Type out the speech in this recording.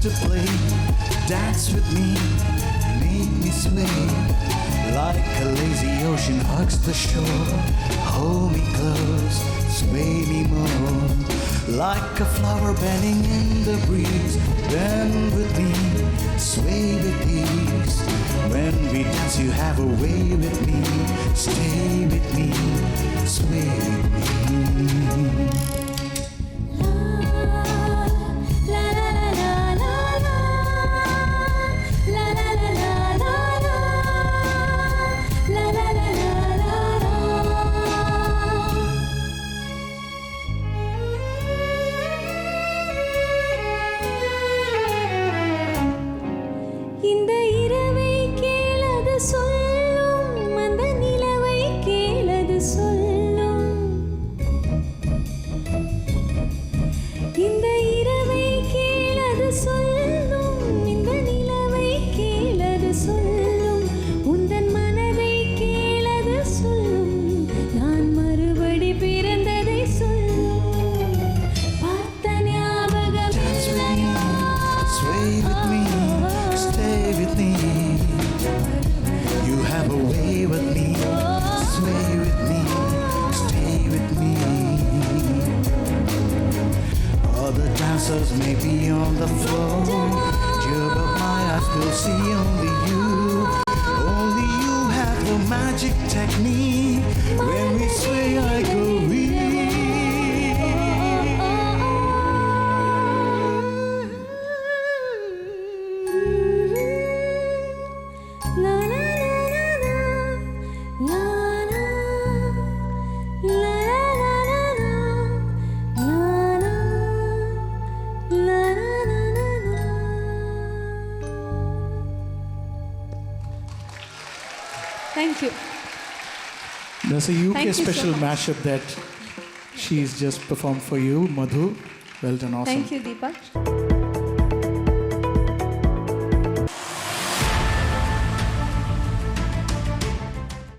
to play. Dance with me, make me sway. Like a lazy ocean hugs the shore. Hold me close, sway me more. Like a flower bending in the breeze. Bend with me, sway with ease. When we dance, you have a way with me. Stay with me, sway with Dancers may be on the floor, you but my eyes will see only you. Only you have the magic technique. When we sway, I go Thank you. There's a UK Thank you so special mashup that she's just performed for you, Madhu. Well done, awesome. Thank you, Deepak.